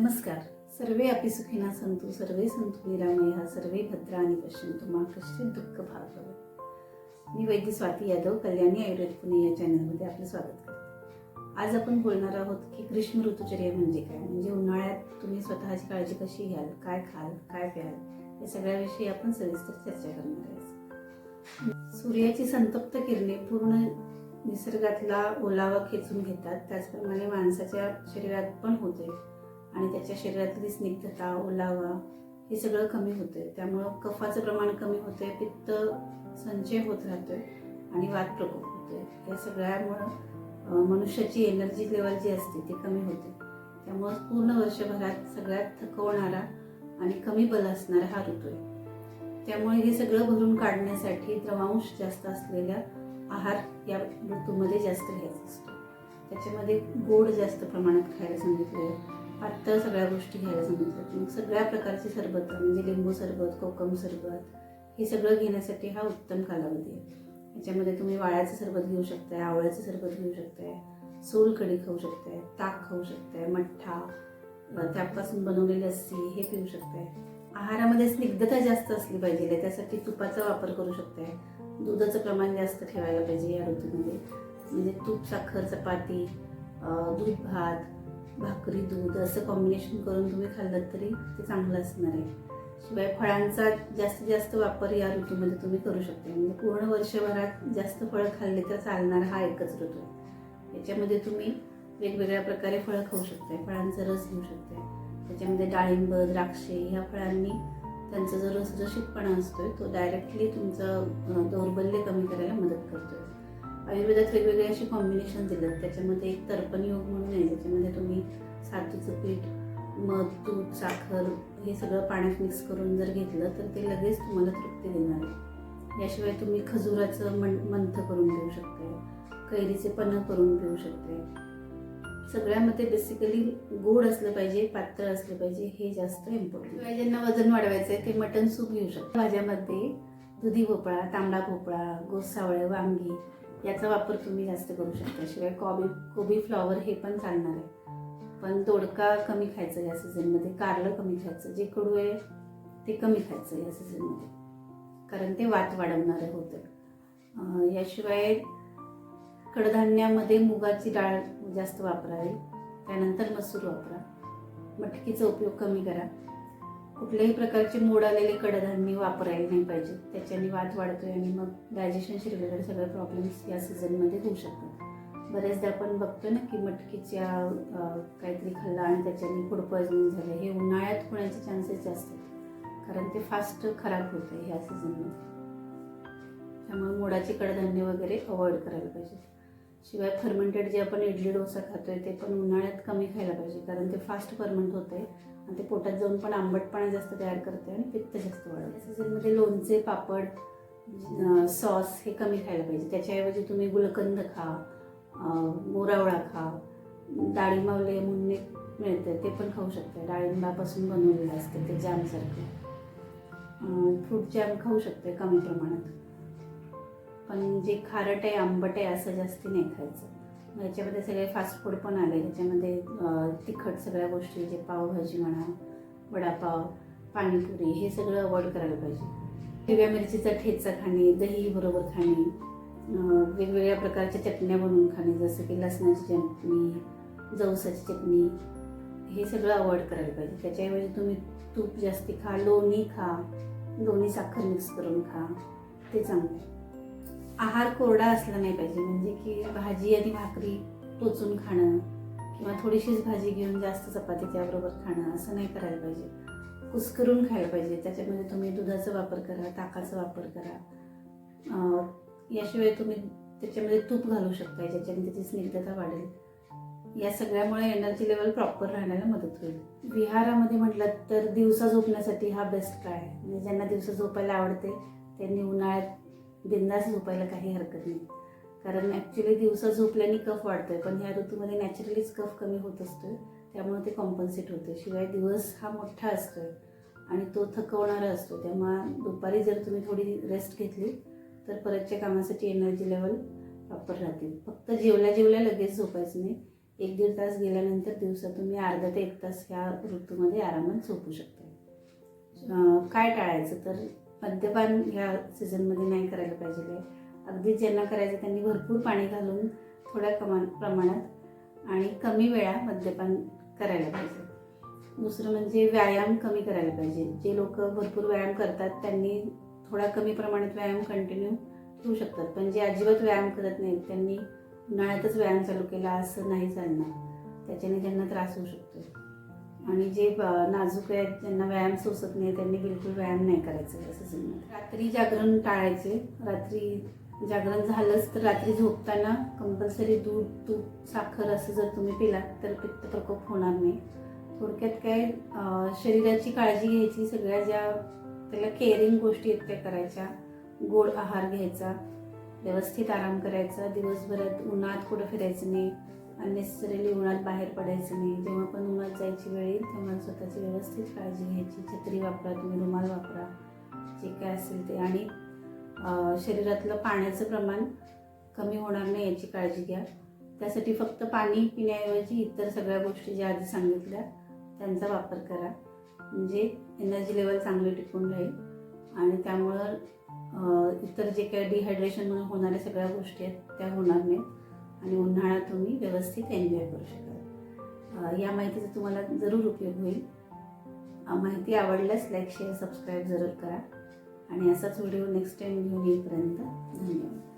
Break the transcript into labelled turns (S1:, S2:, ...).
S1: नमस्कार. सर्वे अपि सुखिना संतु सर्वे संतु निरामया सर्वे भद्राणी पश्यंतु मा कश्चित दुःख भाग मी वैद्य स्वाती यादव कल्याणी आयुर्वेद पुणे या चॅनलमध्ये आपलं स्वागत करते. आज आपण बोलणार आहोत की ग्रीष्म ऋतुचर्या म्हणजे काय? म्हणजे उन्हाळ्यात तुम्ही स्वतःची काळजी कशी घ्याल? काय खाल? काय प्याल? या सगळ्याविषयी आपण सविस्तर चर्चा करणार आहोत सूर्याची संतप्त किरणे पूर्ण निसर्गातला ओलावा खेचून घेतात. त्याचप्रमाणे माणसाच्या शरीरात पण होते. आणि त्याच्या शरीरातली स्निग्धता ओलावा हे सगळं कमी होते त्यामुळं कफाचं प्रमाण कमी होते पित्त संचय होत राहतोय आणि वात प्रकोप होतोय. या सगळ्यामुळं मनुष्याची एनर्जी लेवल जी असते ती कमी होते. त्यामुळं पूर्ण वर्षभरात सगळ्यात थकवणारा आणि कमी बल असणारा हा ऋतू आहे. त्यामुळे हे सगळं भरून काढण्यासाठी द्रवांश जास्त असलेल्या आहार या ऋतूमध्ये जास्त घ्यायचा असतो. त्याच्यामध्ये गोड जास्त प्रमाणात खायला सांगितले आत्ता सगळ्या गोष्टी घ्यायला सांगितल्यात मग सगळ्या प्रकारचे सरबत म्हणजे लिंबू सरबत कोकम सरबत हे सगळं घेण्यासाठी हा उत्तम कालावधी आहे. याच्यामध्ये तुम्ही वाळ्याचं सरबत घेऊ शकताय आवळ्याचं सरबत घेऊ शकताय सोलकढी खाऊ शकताय ताक खाऊ शकताय मठ्ठा त्यापासून बनवलेली लस्सी हे पिऊ शकताय. आहारामध्ये स्निग्धता जास्त असली पाहिजे त्यासाठी तुपाचा वापर करू शकताय. दुधाचं प्रमाण जास्त ठेवायला पाहिजे या ऋतूमध्ये. म्हणजे तूप साखर चपाती दूध भात भाकरी दूध असं कॉम्बिनेशन करून तुम्ही खाल्लं तरी ते चांगलं असणार आहे. शिवाय फळांचा जास्तीत जास्त वापर या ऋतूमध्ये तुम्ही करू शकता. म्हणजे पूर्ण वर्षभरात जास्त फळं खाल्ले तर चालणार हा एकच ऋतू आहे. याच्यामध्ये तुम्ही वेगवेगळ्या प्रकारे फळं खाऊ शकताय फळांचा रस घेऊ शकताय. त्याच्यामध्ये डाळिंब द्राक्षे ह्या फळांनी त्यांचा जो रसरशीतपणा असतोय तो डायरेक्टली तुमचं दौर्बल्य कमी करायला मदत करतोय. आयुर्वेदात वेगवेगळे असे कॉम्बिनेशन दिलेत. त्याच्यामध्ये एक तर्पण योग म्हणून आहे. ज्याच्यामध्ये तुम्ही सातूचं पीठ मध दूध साखर हे सगळं पाण्यात मिक्स करून जर घेतलं तर ते लगेच तुम्हाला तृप्ती देणार. आहे याशिवाय तुम्ही खजुराचं मन मंथ करून पिऊ शकताय. कैरीचे पन्ह करून पिऊ शकताय. सगळ्यामध्ये बेसिकली गोड असलं पाहिजे पातळ असलं पाहिजे हे जास्त इम्पॉर्टंट ज्यांना वजन वाढवायचं आहे ते मटन सूप घेऊ शकतात भाज्यामध्ये दुधी भोपळा तांबडा भोपळा गोसावळे वांगी याचा वापर तुम्ही जास्त करू शकता. शिवाय कॉबी कोबी फ्लॉवर हे पण चालणार आहे. पण दोडका कमी खायचं या सीझनमध्ये कारलं कमी खायचं जे कडू आहे ते कमी खायचं या सीझनमध्ये. कारण ते वात वाढवणारं होतं. याशिवाय कडधान्यामध्ये मुगाची डाळ जास्त वापरावी. त्यानंतर मसूर वापरा. मटकीचा उपयोग कमी करा. कुठल्याही प्रकारचे मोड आलेले कडधान्य वापरायला नाही पाहिजे. त्याच्याने वात वाढतोय आणि मग डायजेशन रिलेटेड सगळे प्रॉब्लेम्स या सीझनमध्ये होऊ शकतात. बऱ्याचदा आपण बघतो ना की मटकीच्या काहीतरी खाल्लं आणि त्याच्याने फूड पॉयझनिंग झालं. हे उन्हाळ्यात होण्याचे चान्सेस जास्त आहेत. कारण ते फास्ट खराब होतं ह्या सीझनमध्ये त्यामुळे मोडाचे कडधान्य वगैरे अवॉइड करायला पाहिजे. शिवाय फर्मेंटेड जे आपण इडली डोसा खातोय ते पण उन्हाळ्यात कमी खायला पाहिजे. कारण ते फास्ट फर्मेंट आहे आणि ते पोटात जाऊन पण आंबटपणा जास्त तयार करते आणि पित्त जास्त वाढवते. सीझनमध्ये लोणचे पापड सॉस हे कमी खायला पाहिजे. त्याच्याऐवजी तुम्ही गुलकंद खा मोरावळा खा डाळिंबावले म्हणून मिळतं मिळते ते पण खाऊ शकता. डाळिंबापासून बनवलेलं असतं ते जॅमसारखं. फ्रूट जॅम खाऊ शकते कमी प्रमाणात. पण जे खारट आहे आंबट आहे असं जास्ती नाही खायचं. मग याच्यामध्ये सगळे फास्ट फूड पण आले. त्याच्यामध्ये तिखट सगळ्या गोष्टी जे पावभाजी म्हणा वडापाव पाणीपुरी हे सगळं अवॉइड करायला पाहिजे. हिरव्या मिरचीचा ठेचा खाणे दही बरोबर खाणे वेगवेगळ्या प्रकारच्या चटण्या बनवून खाणे जसं की लसणाची चटणी जवसाची चटणी हे सगळं अवॉइड करायला पाहिजे. त्याच्याऐवजी तुम्ही तूप जास्ती खा लोणी खा लोणी साखर मिक्स करून खा ते चांगलं आहे. आहार कोरडा असला नाही पाहिजे. म्हणजे की भाजी आणि भाकरी टोचून खाणं किंवा थोडीशीच भाजी घेऊन जास्त चपाती त्याबरोबर खाणं असं नाही करायला पाहिजे. कुस्करून खायला पाहिजे. त्याच्यामध्ये तुम्ही दुधाचा वापर करा ताकाचा वापर करा. याशिवाय तुम्ही त्याच्यामध्ये तूप घालू शकता ज्याच्याने त्याची स्निग्धता वाढेल. या सगळ्यामुळे एनर्जी लेवल प्रॉपर राहण्याला मदत होईल. विहारामध्ये म्हटलं तर दिवसा झोपण्यासाठी हा बेस्ट काय? आहे म्हणजे ज्यांना दिवसा झोपायला आवडते त्यांनी उन्हाळ्यात बिंदास झोपायला काही हरकत नाही. कारण ॲक्च्युली दिवसा झोपल्याने कफ वाढतोय पण ह्या ऋतूमध्ये नॅचरलीच कफ कमी होत असतो त्यामुळे ते कॉम्पन्सेट होते शिवाय दिवस हा मोठा असतोय आणि तो थकवणारा असतो. त्यामुळे दुपारी जर तुम्ही थोडी रेस्ट घेतली तर परतच्या कामासाठी एनर्जी लेवल प्रॉपर राहतील फक्त जेवल्या जेवल्या लगेच झोपायचं नाही. एक दीड तास गेल्यानंतर दिवसा तुम्ही अर्धा ते एक तास ह्या ऋतूमध्ये आरामात झोपू शकता. काय टाळायचं? तर मद्यपान ह्या सीझनमध्ये नाही करायला पाहिजे. अगदी ज्यांना करायचं त्यांनी भरपूर पाणी घालून थोड्या कमा प्रमाणात आणि कमी वेळा मद्यपान करायला पाहिजे. दुसरं म्हणजे व्यायाम कमी करायला पाहिजे. जे लोक भरपूर व्यायाम करतात त्यांनी थोडा कमी प्रमाणात व्यायाम कंटिन्यू ठेवू शकतात. पण जे अजिबात व्यायाम करत नाहीत त्यांनी उन्हाळ्यातच व्यायाम चालू केला असं नाही चालणार. त्याच्याने त्यांना त्रास होऊ शकतो. आणि जे नाजूक आहेत ज्यांना व्यायाम सोसत नाही त्यांनी बिलकुल व्यायाम नाही करायचं या सीझनमध्ये रात्री जागरण टाळायचे. रात्री जागरण झालंच तर रात्री झोपताना कंपल्सरी दूध तूप साखर असं जर तुम्ही पिलात तर पित्त प्रकोप होणार नाही. थोडक्यात काय शरीराची काळजी घ्यायची सगळ्या ज्या त्याला केअरिंग गोष्टी आहेत त्या करायच्या. गोड आहार घ्यायचा व्यवस्थित आराम करायचा दिवसभरात उन्हात कुठं फिरायचं नाही. अननेसेसरीली उन्हात बाहेर पडायचं नाही. जेव्हा पण उन्हात जायची वेळ येईल तेव्हा स्वतःची व्यवस्थित काळजी घ्यायची. छत्री वापरा तुम्ही रुमाल वापरा जे काय असेल ते. आणि शरीरातलं पाण्याचं प्रमाण कमी होणार नाही याची काळजी घ्या. त्यासाठी फक्त पाणी पिण्याऐवजी इतर सगळ्या गोष्टी ज्या आधी सांगितल्या त्यांचा वापर करा. म्हणजे एनर्जी लेवल चांगली टिकून राहील. आणि त्यामुळं इतर जे काही डिहायड्रेशनमुळे होणाऱ्या सगळ्या गोष्टी आहेत त्या होणार नाहीत. आणि उन्हाळ्यात तुम्ही व्यवस्थित एन्जॉय करू शकाल. या माहितीचा तुम्हाला जरूर उपयोग होईल. माहिती आवडल्यास लाईक शेअर सबस्क्राईब जरूर करा. आणि असाच व्हिडिओ नेक्स्ट टाईम घेऊन येईपर्यंत धन्यवाद.